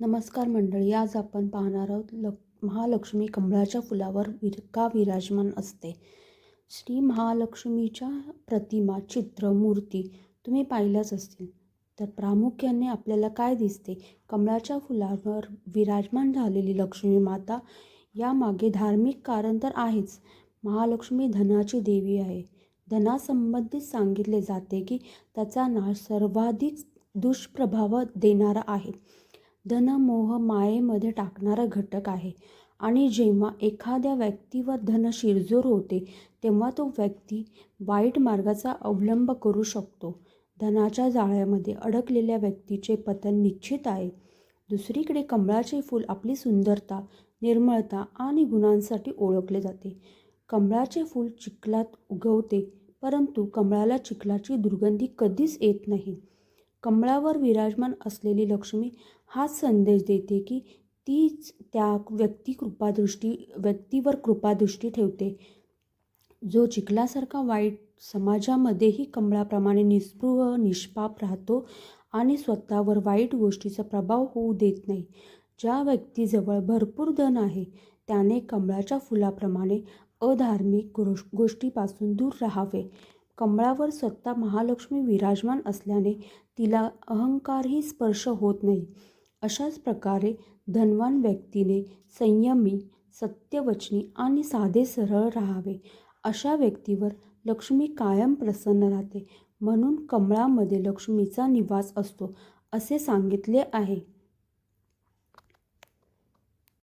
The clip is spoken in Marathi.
नमस्कार मंडळी आज आपण पाहणार आहोत ल महालक्ष्मी कमळाच्या फुलावर विर का विराजमान असते. श्री महालक्ष्मीच्या प्रतिमा चित्र मूर्ती तुम्ही पाहिल्याच असतील. तर प्रामुख्याने आपल्याला काय दिसते? कमळाच्या फुलावर विराजमान झालेली लक्ष्मी माता यामागे धार्मिक कारण तर आहेच. महालक्ष्मी धनाची देवी आहे. धनासंबंधित सांगितले जाते की त्याचा नाश सर्वाधिक दुष्प्रभाव देणारा आहे. धन मोह मायेमध्ये टाकणारा घटक आहे. आणि जेव्हा एखाद्या व्यक्तीवर धन शिरजोर होते तेव्हा तो व्यक्ती वाईट मार्गाचा अवलंब करू शकतो. धनाच्या जाळ्यामध्ये अडकलेल्या व्यक्तीचे पतन निश्चित आहे. दुसरीकडे कमळाचे फूल आपली सुंदरता निर्मळता आणि गुणांसाठी ओळखले जाते. कमळाचे फूल चिखलात उगवते परंतु कमळाला चिखलाची दुर्गंधी कधीच येत नाही. कमळावर विराजमान असलेली लक्ष्मी हाच संदेश देते की तीच त्या व्यक्ती कृपादृष्टी व्यक्तीवर कृपादृष्टी ठेवते. जो चिखलासारखा वाईट समाजामध्येही कमळाप्रमाणे निस्पृह निष्पाप राहतो आणि स्वतःवर वाईट गोष्टीचा प्रभाव होऊ देत नाही. ज्या व्यक्तीजवळ भरपूर धन आहे त्याने कमळाच्या फुलाप्रमाणे अधार्मिक गोष गोष्टीपासून दूर राहावे. कमळावर स्वतः महालक्ष्मी विराजमान असल्याने तिला अहंकारही स्पर्श होत नाही. अशाच प्रकारे धनवान व्यक्तीने संयमी सत्यवचनी आणि साधे सरळ राहावे. अशा व्यक्तीवर लक्ष्मी कायम प्रसन्न राहते. म्हणून कमळामध्ये लक्ष्मीचा निवास असतो असे सांगितले आहे.